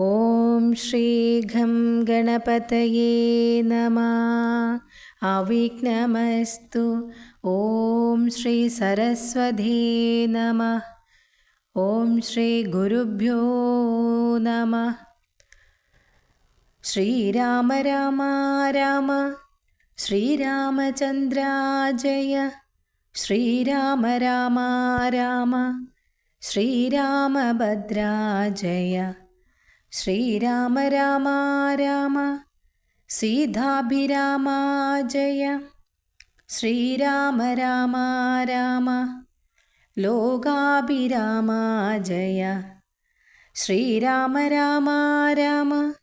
ॐ श्रीघं गणपतये नमः अविघ्नमस्तु ॐ श्रीसरस्वती नमः ॐ श्रीगुरुभ्यो नमः श्रीराम राम राम श्रीरामचन्द्रा जय श्रीराम राम राम श्रीरामभद्रा ശ്രീരാമ രാമ രാമ സീതാഭിരാമ ജയ. ശ്രീരാമ രാമ രാമ ലോകാഭിരാമ ജയ. ശ്രീരാമ രാമ രാമ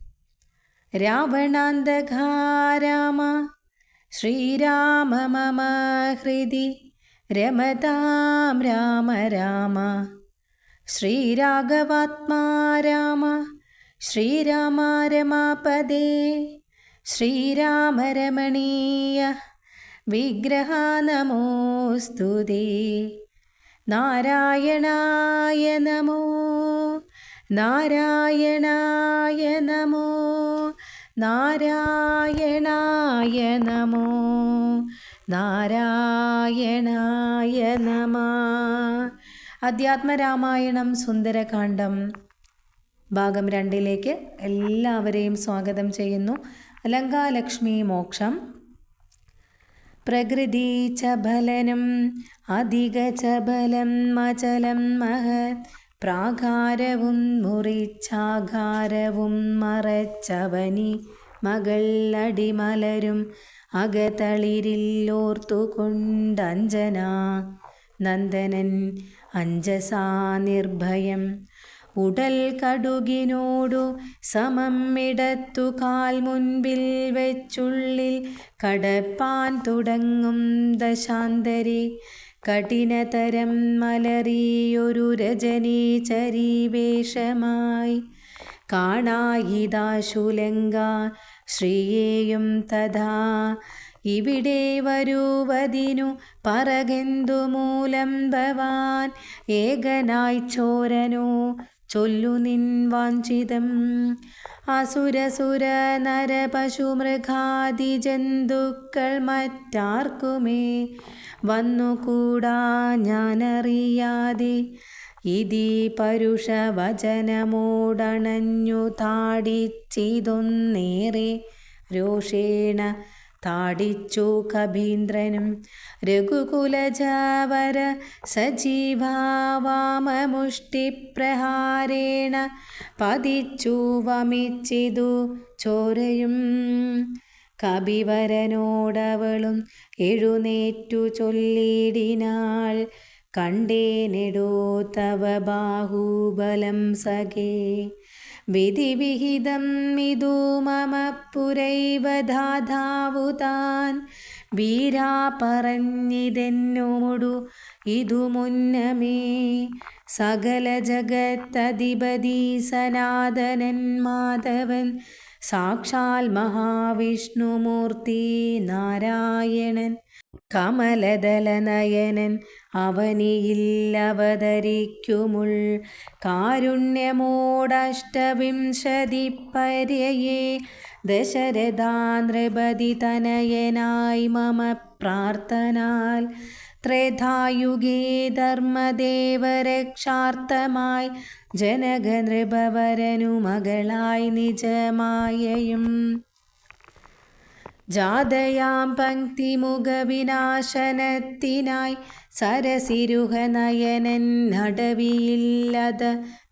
രാവണാന്തഘാ ശ്രീരാമ മമ ഹൃദി രമതാം രാമ രാമ. ശ്രീരാഘവാത്മാ രാമ ശ്രീരാമരമപദേ ശ്രീരാമരമണീയ വിഗ്രഹ നമോസ്തു നാരായണായ നമോ. നാരായണായ നമോ. നാരായണായ നമോ. നാരായണായ നമ. അധ്യാത്മരാമായണം സുന്ദരകാന്ഡം ഭാഗം രണ്ടിലേക്ക് എല്ലാവരെയും സ്വാഗതം ചെയ്യുന്നു. അലങ്കാലക്ഷ്മി മോക്ഷം. പ്രകൃതി ച ബലനം അധിക ച മചലം മഹത് പ്രാകാരവും മുറിച്ചാകാരവും മറച്ചവനി മകൾ അടിമലരും അകതളിരില്ലോർത്തുകൊണ്ടഞ്ജന നന്ദനൻ അഞ്ജസാ നിർഭയം. ഉടൽ കടുകിനോടു സമം ഇടത്തു കാൽ മുൻപിൽ വെച്ചുള്ളിൽ കടപ്പാൻ തുടങ്ങും ദശാന്തരി. കഠിനതരം മലറിയൊരു രജനീ ചരീവേഷമായി. കാണായിതാശുലങ്ക ശ്രീയേയും തഥാ. ഇവിടെ വരുവതിനു പറകെന്തു മൂലം ഭവാൻ ഏകനായി ചോരനോ ചൊല്ലു നിൻ വാഞ്ചിതം. അസുരസുര നര പശുമൃഗാദി ജന്തുക്കൾ മറ്റാർക്കുമേ? വന്നുകൂടാ ഞാനറിയാതെ ഇതി പരുഷവചനമോടണഞ്ഞു താടിച്ചിതൊന്നേറെ രോഷേണ താടിച്ചു കബീന്ദ്രനും രഘുകുലജാവര സജീവാവാമമുഷ്ടിപ്രഹാരേണ പതിച്ചു വമിച്ചിതു ചോരയും. കവിവരനോടവളും എഴുന്നേറ്റു ചൊല്ലിടിനാൾ കണ്ടേനെടോ തവ ബാഹുബലം സഖേ. വിധിവിഹിതം ഇതു മമ പുരൈവ ധാതാവുതാൻ വീരാ പറഞ്ഞിതെന്നോടു ഇതു മുന്നമേ സകല ജഗത്തധിപതി സനാതനൻ മാധവൻ സാക്ഷാൽ മഹാവിഷ്ണുമൂർത്തി നാരായണൻ കമലദലനയനൻ അവനിയില്ലവതരിക്കുമുൾ. കാരുണ്യമോടഷ്ടവിംശതി പര്യയെ ദശരഥാനൃപതി തനയനായി മമ പ്രാർത്ഥനാൽ. ത്രേധായുഗേ ധർമ്മദേവരക്ഷാർത്ഥമായി ജനകനൃപവരനു മകളായി നിജമായയും ജാതയാം പങ്ക്തിമുഖവിനാശനത്തിനായി സരസിരുഹനയനൻ നടവിയില്ലത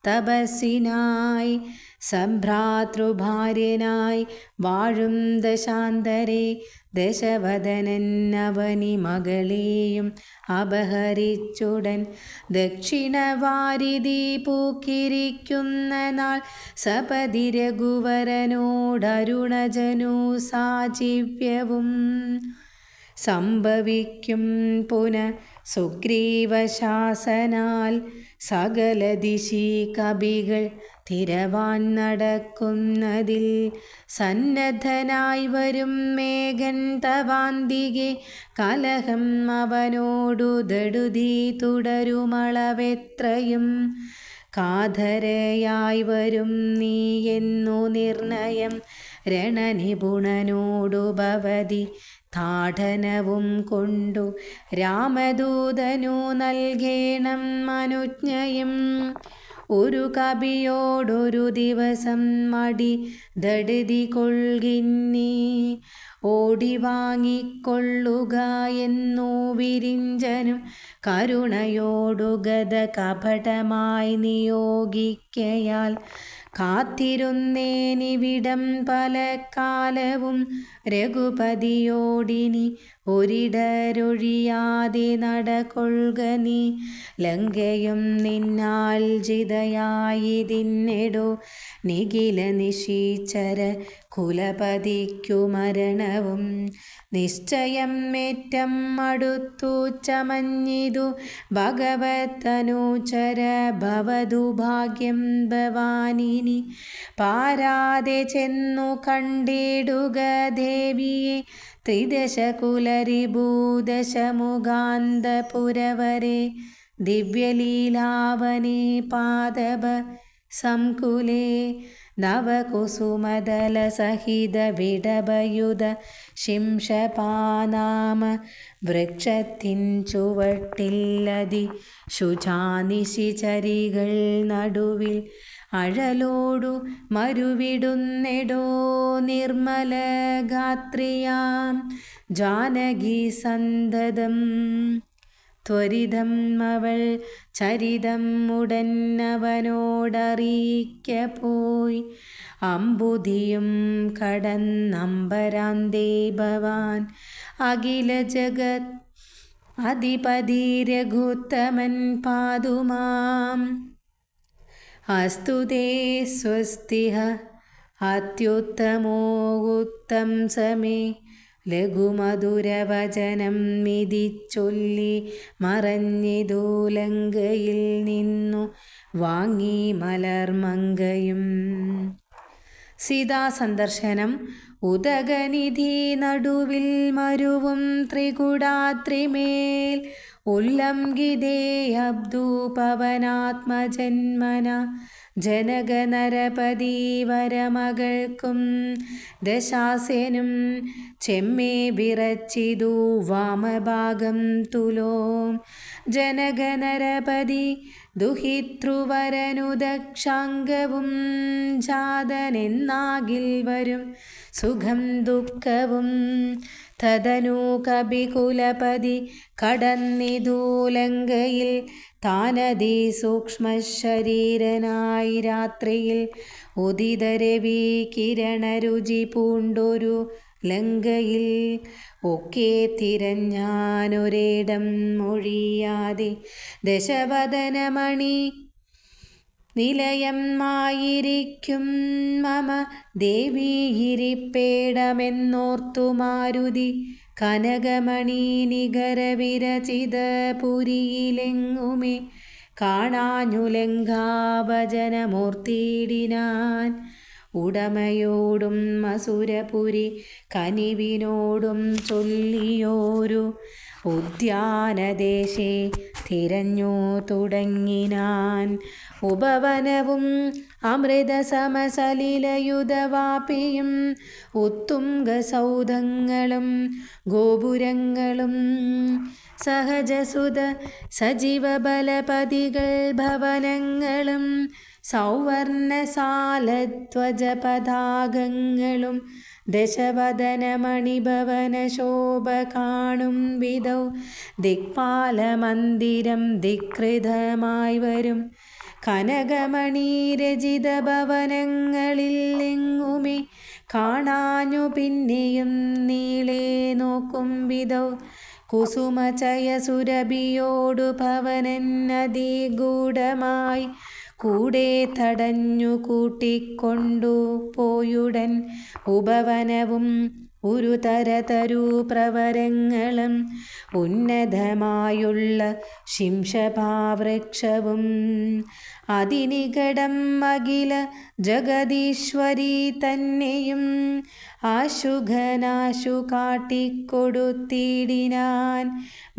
തപസ്സിനായി സംഭ്രാതൃഭാര്യനായി വാഴും ദശാന്തരെ ദശവദനൻ അവനി മകളെയും അപഹരിച്ചുടൻ ദക്ഷിണവാരിധി പൂക്കിരിക്കുന്ന നാൾ സപതി രഘുവരനോടരുണജനു സാജീവ്യവും സംഭവിക്കും പുന സുഗ്രീവശാസനാൽ സകല ദിശി കവികൾ തിരവാൻ നടക്കുന്നതിൽ സന്നദ്ധനായി വരും മേഘൻ തവാന്തികെ കലഹം അവനോടു ദടുതി തുടരുമളവെത്രയും. കാധരയായി വരും നീ എന്നു നിർണയം രണനിപുണനോടു ഭവതി താഠനവും കൊണ്ടു രാമദൂതനു നൽകേണം അനുജ്ഞയും ഒരു കവിയോടൊരു ദിവസം മടി ദടുതി കൊള്ളിന്നി ഓടി വാങ്ങിക്കൊള്ളുക എന്നു വിരിഞ്ചനും കരുണയോടു ഗത കപടമായി നിയോഗിക്കയാൽ കാത്തിരുന്നേനിവിടം പല കാലവും രഘുപതിയോടിനി ഒരിടരൊഴിയാതെ നടകൊള്ളുക നീ. ലങ്കയും നിന്നാൽ ജിതയായിതിന്നെടോ നിഖില നിശീചര കുലപതിക്കു മരണവും നിശ്ചയം മേറ്റം അടുത്തു ചമഞ്ഞിതു ഭഗവത്തനുചര ഭവതു ഭാഗ്യം ഭവാനിനി. പാരാതെ ചെന്നു കണ്ടിടുക ദേവിയെ. ത്രിദശകുലരിഭൂദശമുഖാന്തപുരവരെ. ദിവ്യലീലാവനെ പാദവ സംകുലേ. നവകുസുമദലസഹിത വിടഭയുത ശിംഷപാനാമ വൃക്ഷത്തിൻ ചുവട്ടില്ലതി ശുചാനിശിചരികൾ നടുവിൽ അഴലോടു മരുവിടുന്നെടോ നിർമ്മല ഗാത്രിയാം ജാനകി സന്തതം. ത്വരിതം അവൾ ചരിതം ഉടൻ അവനോടറിയിക്ക പോയി. അമ്പുതിയും കടന്നമ്പരാന്തേ ഭവാൻ. അഖില ജഗത് അധിപതി രഘുത്തമൻ പാതുമാം. അസ്തു തേ സ്വസ്തിഹ അത്യുത്തമോകുത്തം സമേ. ലഘുമധുരവചനം മിതി ചൊല്ലി മറഞ്ഞിതു നിന്നു വാങ്ങി മലർമങ്കയും സീതാസന്ദർശനം ഉദകനിധി നടുവിൽ മരുവും ത്രികുടാത്രിമേൽ ഉല്ലംഘിതേ അബ്ദൂ പവനാത്മജന്മന ജനകനരപതി വരമകൾക്കും ദശാസേനും ചെമ്മേ വിറച്ചിതു വാമഭാഗം തുലോ. ജനകനരപതി ദുഹിതൃവരനുദക്ഷാംഗവും ജാതനെന്നാകിൽ വരും സുഖം ദുഃഖവും തദനു കപികുലപതി കടന്നിതൂലങ്കയിൽ താനതി സൂക്ഷ്മശരീരനായി രാത്രിയിൽ ഉദിതരവി കിരണരുചി പൂണ്ടൊരു ലങ്കയിൽ. ഒക്കെ തിരഞ്ഞാനൊരിടം മൊഴിയാതെ ദശവദനമണി നിലയം മായിരിക്കും മമ. ദേവീയിരിപ്പേടമെന്നോർത്തു മാരുതി കനകമണി നികരവിരചിത പുരിയിലെങ്ങുമേ. കാണാഞ്ഞുലങ്കാവചനമൂർത്തിയിടിനാൻ. ഉടമയോടും അസുരപുരി കനിവിനോടും ചൊല്ലിയോരു. ഉദ്യാനദേശേ തിരഞ്ഞു തുടങ്ങിനാൻ. ഉപവനവും അമൃതസമസലിലയുധവാപിയും ഉത്തുംഗസൗധങ്ങളും ഗോപുരങ്ങളും സഹജസുത സജീവബലപതികൾ ഭവനങ്ങളും സൗവർണസാലധ്വജപതാകങ്ങളും ദശവദനമണിഭവന ശോഭ കാണും വിധൗ. ദിക്പാലമന്ദിരം ദിക്കൃതമായി വരും. കനകമണീരചിത ഭവനങ്ങളിൽ എങ്ങുമേ കാണാഞ്ഞു പിന്നെയും നീളെ നോക്കും വിധൗ. കുസുമചയ സുരഭിയോടു ഭവനൻ അതിഗൂഢമായി കൂടെ തടഞ്ഞു കൂട്ടിക്കൊണ്ടു പോയുടൻ ഉപവനവും ഒരു തരതരു പ്രവരങ്ങളും ഉന്നതമായുള്ള ശിംഷഭാവൃക്ഷവും അതിനികടം അഖില ജഗദീശ്വരി തന്നെയും ആശുഘനാശു കാട്ടിക്കൊടുത്തിടിനാൻ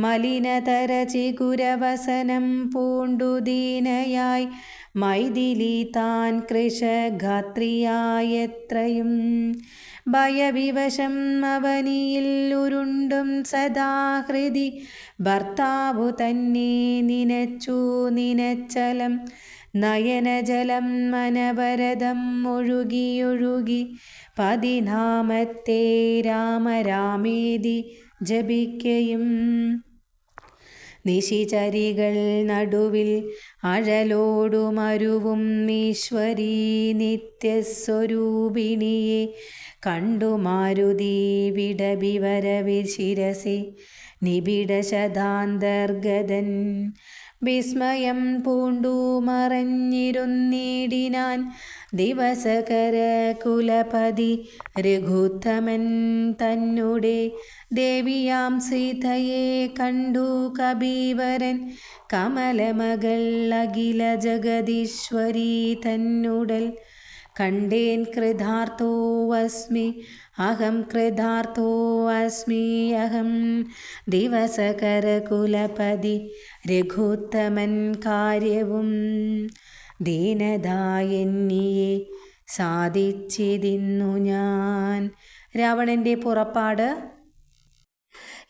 മലിനതര ചികുരവസനം പൂണ്ടു ദീനയായി മൈഥിലി താൻ കൃഷഗാത്രിയായത്രയും. ഭയവിവശം അവനിയിൽ ഉരുണ്ടും സദാഹൃതി ഭർത്താവു തന്നെ നിനച്ചു നിനച്ചലം. നയനജലം മനവരതം ഒഴുകിയൊഴുകി. പതിനാമത്തെ രാമരാമേതി ജപിക്കയും നിശിചരികൾ നടുവിൽ അഴലോടുമരുവും ഈശ്വരീ നിത്യസ്വരൂപിണിയെ കണ്ടു മാരുതി വിടവിവരവിൽ ശിരസി നിബിഡ ശതാന്തർഗതൻ വിസ്മയം പൂണ്ടു മറഞ്ഞിരുന്നിടിനാൻ ദിവസകര കുലപതി രഘുത്തമൻ തന്നുടെ ദേവിയാം സീതയെ കണ്ടു കബീവരൻ കമലമകൾ അഖില ജഗദീശ്വരി തന്നുടൽ കണ്ടേൻ കൃതാർത്ഥോ കൃതാർത്ഥോ അസ്മി അഹം ദിവസകരകുലപതി രഘുത്തമൻ കാര്യവും ദീനദായന്യേ സാധിച്ചിരുന്നു ഞാൻ। രാവണന്റെ പുറപ്പാട്?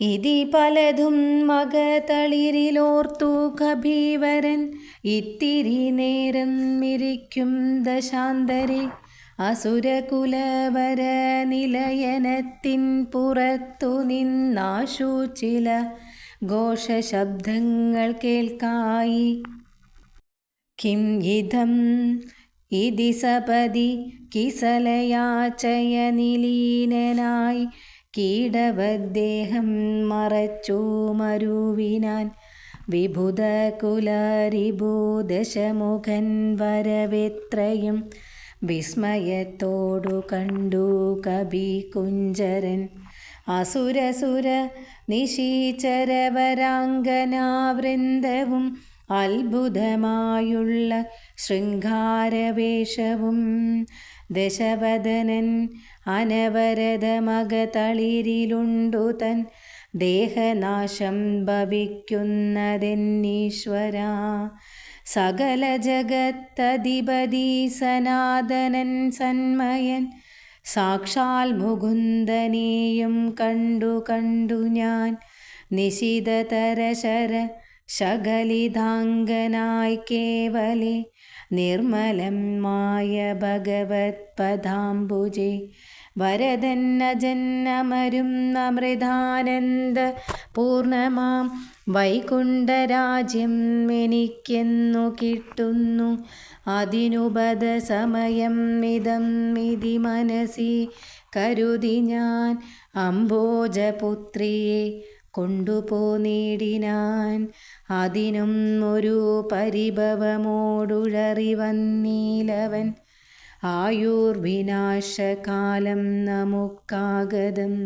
ഇതി പലതും മകതളിരിലോർത്തു കഭീവരൻ ഇത്തിരി നേരം മിരിക്കും ദശാന്തരെ। അസുരകുലവര നിലയനത്തിൻ പുറത്തു നിന്നാശു ചില ഘോഷശബ്ദങ്ങൾ കേൾക്കായി. കിം ഇതം ഇതി സപതി കിസലയാചയ നിലീനനായി കീടവദ്ദേഹം മറച്ചു മരുവിനാൻ വിഭുതകുലരിഭൂദശമുഖൻ വരവെത്രയും വിസ്മയത്തോടു കണ്ടു കവി കുഞ്ചരൻ. അസുരസുര നിശീചരവരാംഗനാവൃന്ദവും അത്ഭുതമായുള്ള ശൃംഗാരവേഷവും. ദശവദനൻ അനവരതമകതളിരിലുണ്ടു തൻ. ദേഹനാശം ഭവിക്കുന്നതെന്നീശ്വര. സകല ജഗത്തധിപതി സനാതനൻ സന്മയൻ. സാക്ഷാൽ മുകുന്ദനെയും കണ്ടു കണ്ടു ഞാൻ. നിശിതതരശര ശകലിതാംഗനായി കേവലെ. നിർമ്മലം മായ ഭഗവത് പദാംബുജെ. വരദന്നജന്നമരും അമൃതാനന്ദ പൂർണമാം വൈകുണ്ഠരാജ്യം എനിക്കെന്നു കിട്ടുന്നു. അതിനുപത സമയം മിതം മിതി മനസ്സി കരുതി ഞാൻ അംബോജപുത്രിയെ കൊണ്ടുപോനീടിനാൻ അതിനും ഒരു പരിഭവമോടുഴറി വന്നീലവൻ ആയുർവിനാശകാലം നമുക്കാഗതം.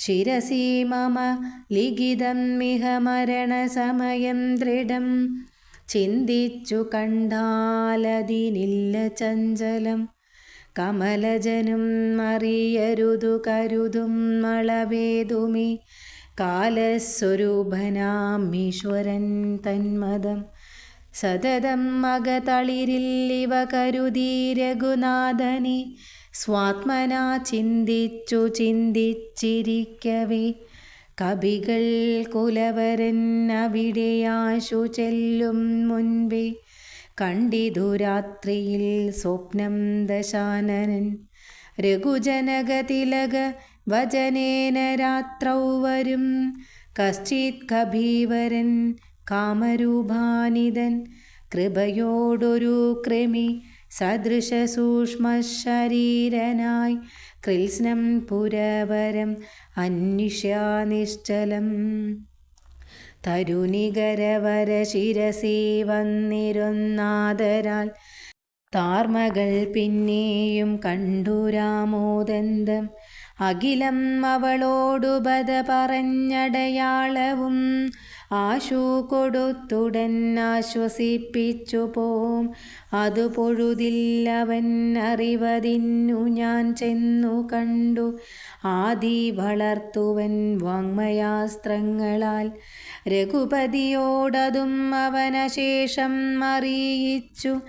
ശിരസി മമ ലിഖിതം മിഹ മരണസമയം ദൃഢം. ചിന്തിച്ചു കണ്ടാലതിനില്ല ചഞ്ചലം. കമലജനും അറിയരുതു കരുതും മളവേതുമി. കാലസ്വരൂപനാമീശ്വരൻ തന്മതം. സതതം മകതളിരില്ലിവ കരുതി രഘുനാഥനെ. സ്വാത്മനാ ചിന്തിച്ചു ചിന്തിച്ചിരിക്കവേ. കവികൾ കുലവരൻ അവിടെയാശു ചെല്ലും മുൻപേ. കണ്ടിതു രാത്രിയിൽ സ്വപ്നം ദശാനനൻ. രഘുജനകതിലക വചനേന രാത്രൗ വരും. കശ്ചിത് കഭീവരൻ കാമരൂപാനിതൻ. കൃപയോടൊരു കൃമി സദൃശ സൂക്ഷ്മ ശരീരനായി കൃത്സ്നം പുരവരം അന്വിഷ്യാനിശ്ചലം തരുനികരവര ശിരസി വന്നിരുന്നാദരാൽ താർമകൾ പിന്നെയും കണ്ടു രാമോദന്തം. അഖിലം അവളോടു ബധ പറഞ്ഞടയാളവും ആശു കൊടുത്തുടൻ ആശ്വസിപ്പിച്ചു പോം. അതു പൊഴുതില്ലവൻ അറിവതിന്നു. ഞാൻ ചെന്നു കണ്ടു ആദി വളർത്തുവൻ വാങ്മയാസ്ത്രങ്ങളാൽ. രഘുപതിയോടതും അവനശേഷം അറിയിച്ചു.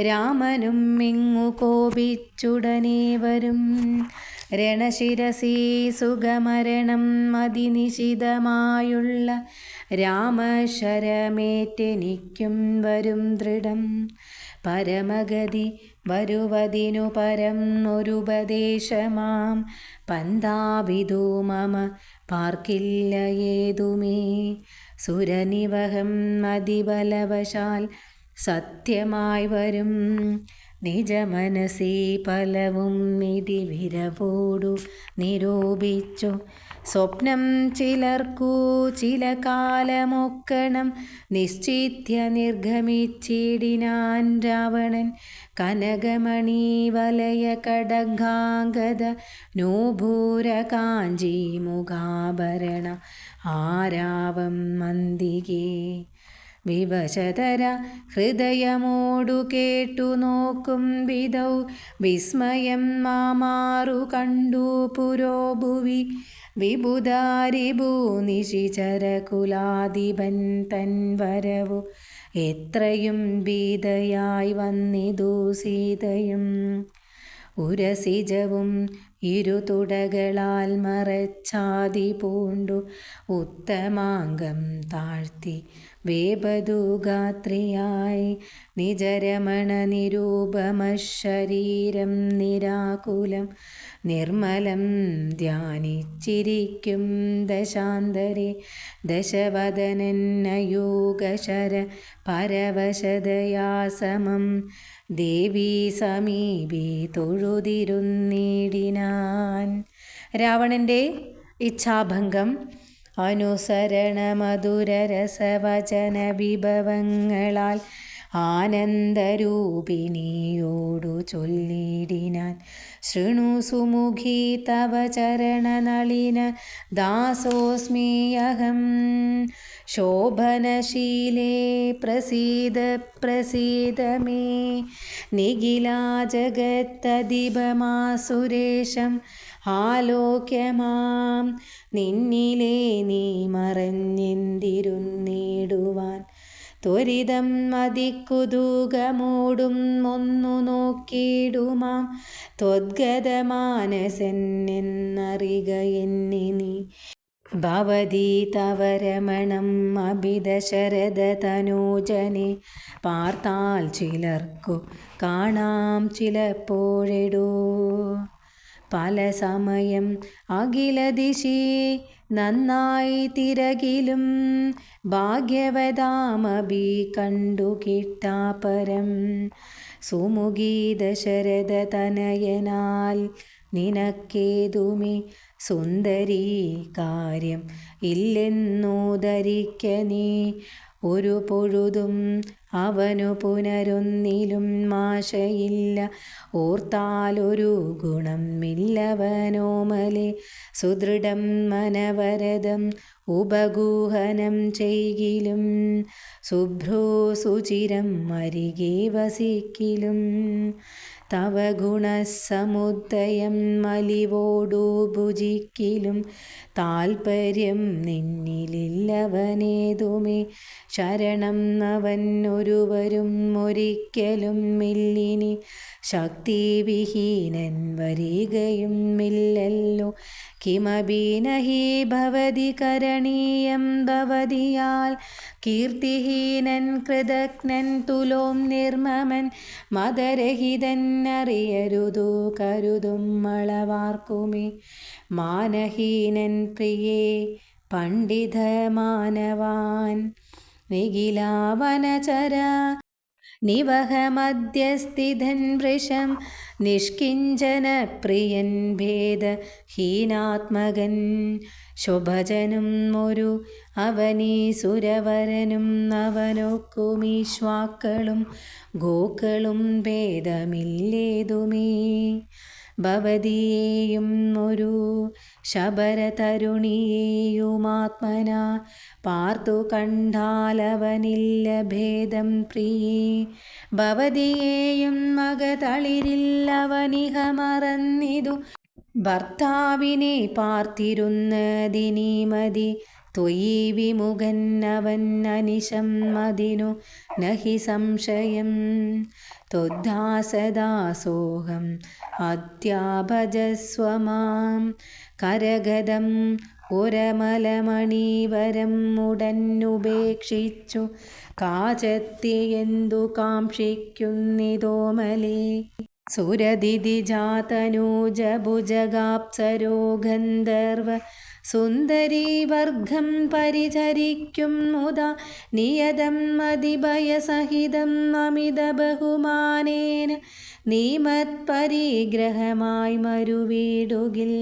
രാമനും ഇങ്ങു കോപിച്ചുടനെ വരും രണശിരസി സുഖമരണം അതിനിശിതമായുള്ള രാമശരമേറ്റെനിക്കും വരും ദൃഢം. പരമഗതി വരുവതിനു പരം ഒരുപദേശമാം. പന്താവിധു മമ പാർക്കില്ല ഏതുമേ. സുരനിവഹം അതിബലവശാൽ സത്യമായി വരും. നിജമനസി പലവും നിധിവിരവോടു നിരൂപിച്ചു. സ്വപ്നം ചിലർക്കു ചില കാലമൊക്കണം. നിശ്ചിത്യ നിർഗമിച്ചിടിനാൻ രാവണൻ കനകമണി വലയ കടങ്കാംഗത നൂപൂര കാഞ്ചി മുഖാഭരണ ആരാവം മന്ദികേ. വിവശതര ഹൃദയമോടു കേട്ടു നോക്കും വിധൗ. വിസ്മയം മാമാറു കണ്ടു പുരോഭുവി. വിബുധാരിഭൂ നിശിചരകുലാധിപൻ തൻ വരവു. എത്രയും ഭീതയായി വന്നിതു സീതയും. ഉരസിജവും ഇരുതുടകളാൽ മറച്ചാതി പൂണ്ടു. ഉത്തമാംഗം താഴ്ത്തി വേപതുഗാത്രിയായി നിജരമണ നിരൂപമശരീരം നിരാകുലം നിർമ്മലം ധ്യാനിച്ചിരിക്കും ദശാന്തരെ ദശവദനന്നയൂകശര പരവശതയാസമം ദേവീ സമീപി തൊഴുതിരുന്നീടിനാൻ. രാവണന്റെ ഇച്ഛാഭംഗം അനുസരണ മധുരരസവചന വിഭവങ്ങളാൽ ആനന്ദരൂപിണിയോടു ചൊല്ലിടിനാൻ. ശൃണു സുമുഖി തവ ചരണനളിന ദാസോസ്മിയഹം ശോഭനശീലേ പ്രസീദ പ്രസീദ മേ നിഖിലാ ആലോക്യമാം. നിന്നിലേ നീ മറഞ്ഞെന്തിരുന്നേടുവാൻ. ത്വരിതം മതിക്കുതൂകമോടും ഒന്നു നോക്കിയിടുമാം. ത്വദ്ഗതമാനസെന്നെന്നറിക എന്നി നീ. ഭവതി തവരമണം പാർത്താൽ ചിലർക്കു കാണാം ചിലപ്പോഴെടോ. പല സമയം അഖില ദിശി നന്നായി തിരകിലും ഭാഗ്യവതാമഭി കണ്ടു കിട്ടാപരം. സുമുഖി ദശരഥ തനയനാൽ നിനക്കേതുമേ സുന്ദരീ കാര്യം ഇല്ലെന്നു ധരിക്ക നീ ഒരു പൊഴുതും അവനു പുനരൊന്നിലും മാശയില്ല. ഓർത്താലൊരു ഗുണമില്ലവനോമലെ സുദൃഢം മനവരതം ഉപഗൂഹനം ചെയ്യിലും. സുഭ്രോ സുചിരം അരികെ വസിക്കിലും. തവ ഗുണസമുദയം മലിവോടു ഭുജിക്കിലും താൽപര്യം നിന്നിലില്ലവനേതുമേ. ശരണം അവൻ ഒരുവരും ഒരിക്കലും ഇല്ലിനി ശക്തിവിഹീനൻ വരികയും മില്ലല്ലോ കിമപി നഹി ഭവതി കരണീയം ഭവതിയാൽ കീർത്തിഹീനൻ കൃതജ്ഞൻ തുലോം നിർമ്മമൻ മതരഹിതൻ അറിയരുതു കരുതും മളവാർക്കുമേ. മാനഹീനൻ പ്രിയേ പണ്ഡിതമാനവാൻ നിഖിലാവനചര നിവഹമധ്യസ്ഥിതൻ വൃഷം നിഷ്കിഞ്ചന പ്രിയൻ ഭേദഹീനാത്മകൻ. ശുഭജനും ഒരു അവനീസുരവരനും അവനൊക്കുമീശ്വാക്കളും ഗോക്കളും ഭേദമില്ലേതുമേ. ഭവതിയേയും ഒരു ശബരതരുണിയെയുമാത്മന. പാർത്തു കണ്ടാലവനില്ല ഭേദം പ്രിയേ. ഭവതിയേയും മകതളിരില്ലവനിഹ മറന്നിതു ഭർത്താവിനെ പാർത്തിരുന്നതിനീ മതി ത്വയി വിമുഖൻ അവൻ അനിശം മതിനു. നഹി സംശയം ത്വദ്ദാസദാസോഹം അത്യാഭജസ്വമാം കരഗതം ഉരമലമണീവരം ഉടനുപേക്ഷിച്ചു കാചത്തിയെന്തു കാക്ഷിക്കുന്നിതോമലേ സുരദിതിജാതനൂജഭുജഗാപ്സരോ ഗന്ധർവ സുന്ദരീവർഗം പരിചരിക്കും മുത. നിയതം മതിഭയസഹിതം അമിത ബഹുമാനേന. നീമത്പരിഗ്രഹമായി മരുവീടുകിൽ.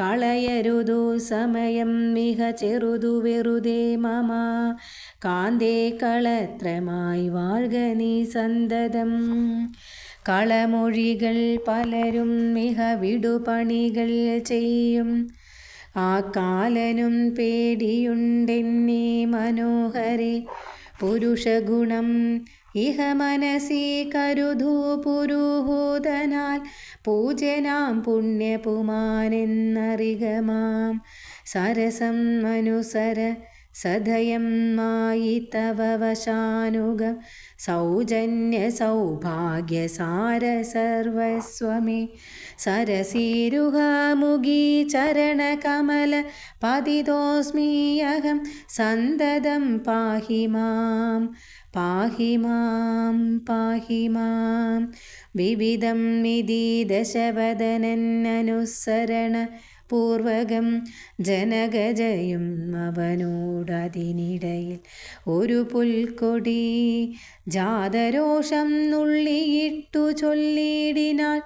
കളയരുതു സമയം മിക ചെറുതു വെറുതെ മമ. കാന്തേ കളത്രമായി വാഴ്ക നീ സന്തതം. കളമൊഴികൾ പലരും മിക വിടുപണികൾ ചെയ്യും. ആ കാലനും പേടിയുണ്ടെന്നേ മനോഹരെ. പുരുഷഗുണം ഇഹ മനസി കരുതൂ പുരുഹൂതനാൽ. പൂജനാം പുണ്യപുമാനെന്നറികമാം. സരസം അനുസര സദയം മായി തവ വശാനുഗം സൗജന്യ സൗഭാഗ്യ സാര സർവസ്വമേ. സരസീരുഹാമുഖീ ചരണകമല പതിതോസ്മിയഹം സന്തതം പാഹി മാം. പാഹി മാം പാഹി മാം. വിവിധം നിധി ദശവദനനുസരണ പൂർവകം ജനകജയും അവനോടതിനിടയിൽ ഒരു പുൽക്കൊടി ജാതരോഷം നുള്ളിയിട്ടു ചൊല്ലിയിടിനാൾ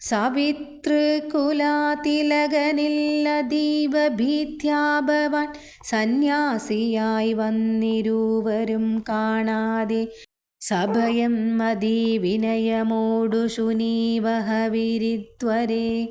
സവിതൃകുലാതിലകനില്ലതീവ ഭീത്യാഭവാൻ സന്യാസിയായി വന്നിരുവരും കാണാതെ. സഭയം മതി വിനയമോടു ശുനീവഹവിരിത്വരെ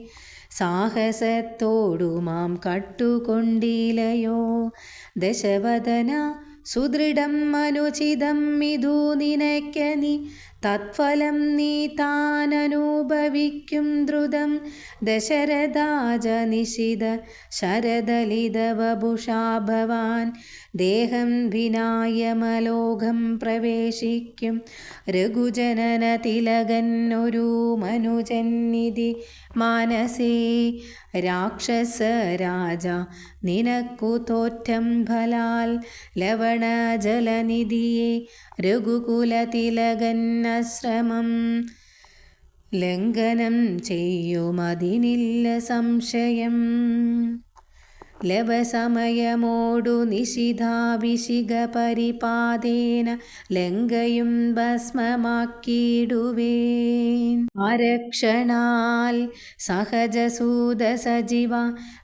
സാഹസത്തോടു മാം കട്ടുകൊണ്ടിലയോ. ദശവദന സുദൃഢം അനുചിതം ഇതു നിനക്കനി തത്ഫലം നീ താനനുഭവിക്കും ദ്രുതം. ദശരഥാജ നിശിത ശരദലിതവപുഷാ ഭവാൻ. ദേഹം വിനായമലോകം പ്രവേശിക്കും. രഘുജനന തിലകൻ ഒരു മനുജന്നിധി മാനസേ രാക്ഷസ രാജ നിനക്കു തോറ്റം ഫലാൽ ലവണ ജലനിധിയെ രഘുകുല തിലകൻ അശ്രമം ലംഘനം ചെയ്യുമതിനില്ല സംശയം. ലവസമയമോടു നിശിതാവിശിക പരിപാതേന ലങ്കയും ഭസ്മമാക്കിയിടുവേൻ. ആരക്ഷണാൽ സഹജസൂത സജീവ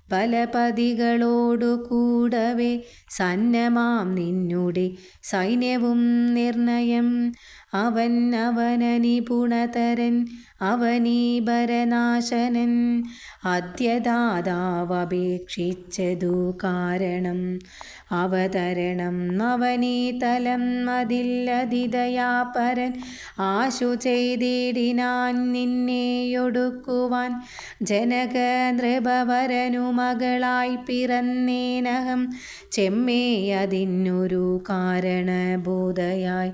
ബലപതികളോടു കൂടവേ സന്നമാം നിന്നുടെ സൈന്യവും നിർണയം അവൻ അവനനിപുണതരൻ അവനീഭരനാശനൻ അദ്യദാതാവപേക്ഷിച്ചതു കാരണം. അവതരണം നവനീതലം അതില്ലതിദയാപരൻ ആശു ചെയ്തിടിനാൻ നിന്നെയൊടുക്കുവാൻ. ജനക നൃപവരനു പിറന്നേനഹം ചെമ്മേ അതിനൊരു കാരണബോധയായി.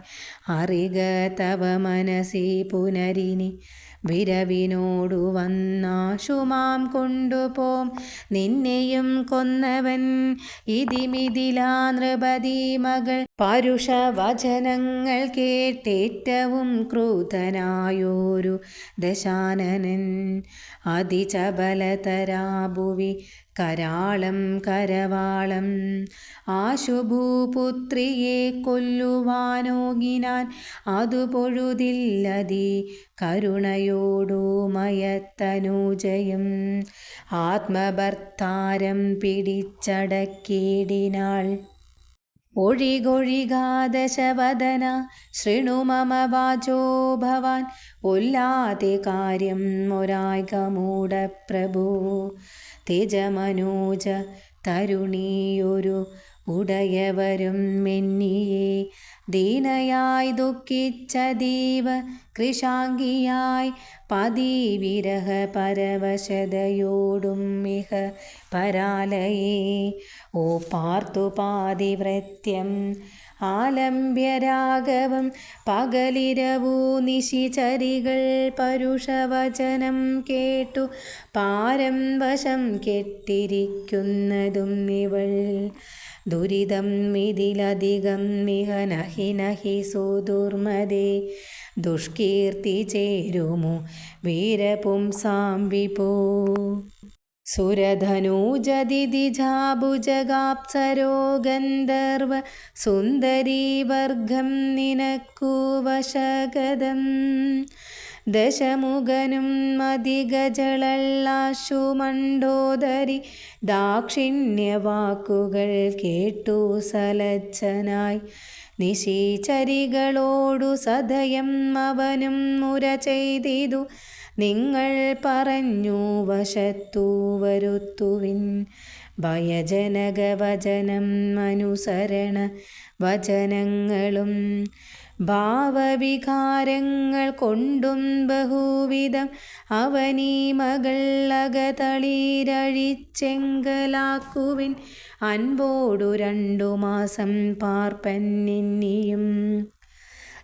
അറിക തവ മനസി പുനരിനി വിരവിനോടു വന്നാശുമാം കൊണ്ടുപോം. നിന്നെയും കൊന്നവൻ ഇതിമിതിലാ നൃപതി മകൾ. പരുഷവചനങ്ങൾ കേട്ടേറ്റവും ക്രൂതനായോരു ദശാനനൻ. അതിചബലതരാഭുവി കരാളം കരവാളം. ആശുഭൂപുത്രിയെ കൊല്ലുവാനോങ്ങിനാൻ അതു പൊഴുതില്ലതി കരുണയോടോ മയത്തനുജയും. ആത്മഭർത്താരം പിടിച്ചടക്കിയിടിനാൾ ഒഴികൊഴികാദശവദന ശൃണു മമ വാചോ ഭവാൻ. ഒല്ലാതെ കാര്യം ഒരായികമൂടപ്രഭു തേജമനോജ തരുണിയൊരു ഉടയവരും മെന്നിയെ. ദീനയായി ദുഃഖിച്ച ദീവ കൃഷാംഗിയായി പതിവിരഹ പരവശതയോടും മിഹ പരാലയേ. ഓ പാർത്തു പാതിവൃത്യം ആലംബ്യരാഘവം പകലിരവൂ നിശിചരികൾ പരുഷവചനം കേട്ടു. പാരം വശം കെട്ടിരിക്കുന്നതും ഇവൾ. ദുരിതം മിതിലധികം മിഹ നഹി സുദുർമതേ. ദുഷ്കീർത്തി ചേരുമോ. വീരപുംസാം വിപോ സുരധനൂജതിഥിജാഭുജഗാപ്സരോ ഗന്ധർവ സുന്ദരീവർഗം നിനക്കു ദശമുഖനും മതിഗജളള്ളാശു മണ്ടോദരി ദാക്ഷിണ്യവാക്കുകൾ കേട്ടു സലജ്ജനായി നിശീചരികളോടു സദയം അവനും മുര ചെയ്തിതു. നിങ്ങൾ പറഞ്ഞു വശത്തു വരുത്തുവിൻ. ഭയജനകവചനം അനുസരണ വചനങ്ങളും ഭാവവികാരങ്ങൾ കൊണ്ടും ബഹുവിധം അവനീ മകൾ അകതളീരഴിച്ചെങ്കലാക്കുവിൻ. അൻപോടു രണ്ടു മാസം പാർപ്പന്നിയും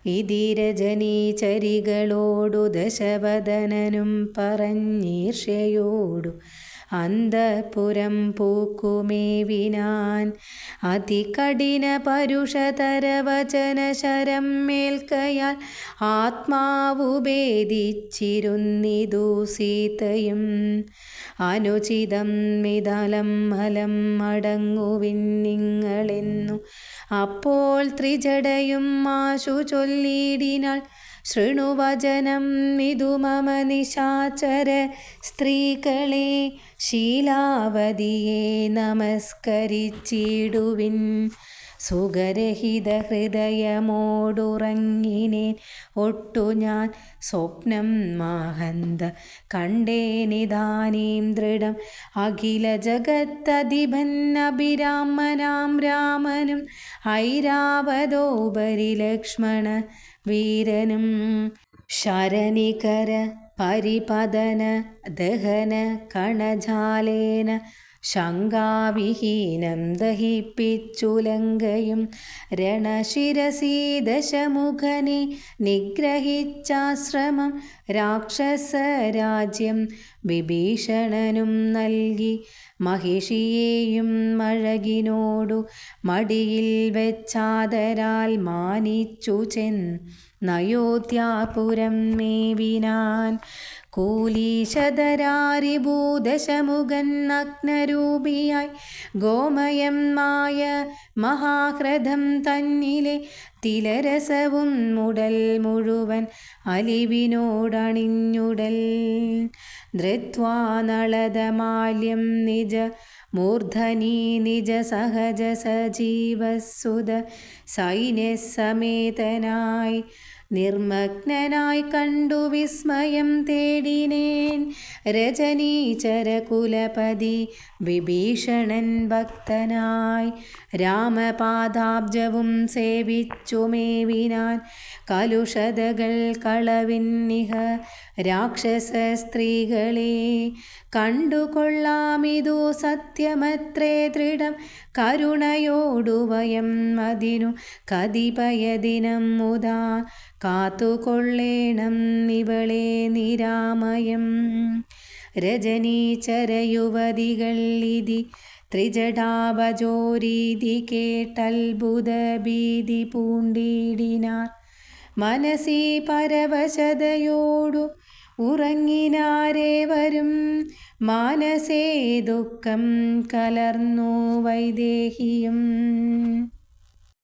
ഇതിരജനീചരികളോടു ദശവദനനും പറഞ്ഞീർഷയോടു അന്തപുരം പൂക്കുമേവിനാൻ അതികഠിന പരുഷതരവചനശരം മേൽക്കയാൽ ആത്മാവു ഭേദിച്ചിരുന്നിതു സീതയും. അനുചിതം മിതലം മലം അടങ്ങുവിൻ നിങ്ങളെന്നു അപ്പോൾ ത്രിജടയും മാശു ചൊല്ലിടിനാൾ ശൃണുവചനം ഇതു മമ നിശാചര സ്ത്രീകളെ ശീലാവതിയെ നമസ്കരിച്ചിടുവിൻ. സുഖരഹിത ഒട്ടു ഞാൻ സ്വപ്നം മാഹന്ത കണ്ടേനിതാനീം ദൃഢം. അഖില ജഗത്തധിപൻ അഭിരാമനാം രാമനും ഐരാവതോപരി ലക്ഷ്മണ വീരനും ശരണികര പരിപതന ദഹന കണജാലേന ശങ്കാവിഹീനം ദഹിപ്പിച്ചുലങ്കയും രണശിരസി ദശമുഖനെ നിഗ്രഹിച്ചാശ്രമം രാക്ഷസരാജ്യം വിഭീഷണനും നൽകി മഹിഷിയെയും മഴകിനോടു മടിയിൽ വെച്ചാതരാൽ മാനിച്ചു ചെൻ നയോധ്യാപുരം മേവിനാൻ. കൂലീശതരാരിഭൂദശമുഖൻ നഗ്നരൂപിയായി ഗോമയം മായ മഹാഹ്രഥം തന്നിലെ തിലരസവും മുടൽ മുഴുവൻ അലിവിനോടണിഞ്ഞുടൽ. നളതമാല്യം നിജ മൂർധനി നിജ സഹജ സജീവസുത സൈന്യസമേതനായി നിർമഗ്നായി കണ്ടു വിസ്മയം തേടിനേൻ രജനീചരകുലപതി വിഭീഷണൻ ഭക്തനായി രാമപാദാബ്ജവും സേവിച്ചുമേവിനാൻ കലുഷതകൾ കളവിന്നിഹ രാക്ഷസ സ്ത്രീകളെ കണ്ടുകൊള്ളാമിതു സത്യമത്രേ ദൃഢം. കരുണയോടു വയം അതിനു കതിപയദിനം മുതാ കാത്തുകൊള്ളേണം ഇവളെ നിരാമയം. രജനീചരയുവതികൾ ഇതി. ത്രിജടാവജോരീതി കേട്ടത്ഭുത ഭീതി പൂണ്ടിടിനാർ മനസി പരവശതയോടു ഉറങ്ങിനാരേവരും മാനസേ ദുഃഖം കലർന്നു വൈദേഹിയും.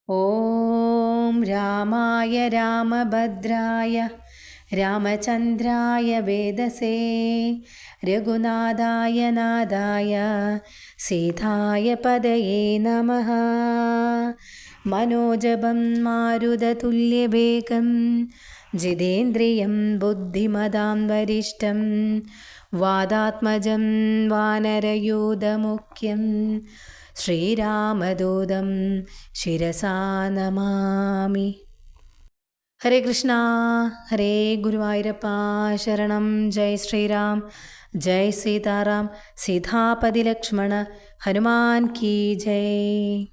ഓം രാമായ രാമഭദ്രായ രാമചന്ദ്രായ വേദസേ രഘുനാഥായ നാഥായ സീതായ പദയേ നമ. മനോജപം മാരുതതുല്യവേഗം ജിതേന്ദ്രിയം ബുദ്ധിമതാം വരിഷ്ടം വാദാത്മജം വാനരയൂതമുഖ്യം ശ്രീരാമദൂതം ശിരസാ നമാമി. ഹരേ കൃഷ്ണ ഹരേ ഗുരുവായൂരപ്പ ശരണം. ജയ് ശ്രീരാം ജയ് സീതാറാം സീതാപതി ലക്ഷ്മണ ഹനുമാൻ കീ ജയ്.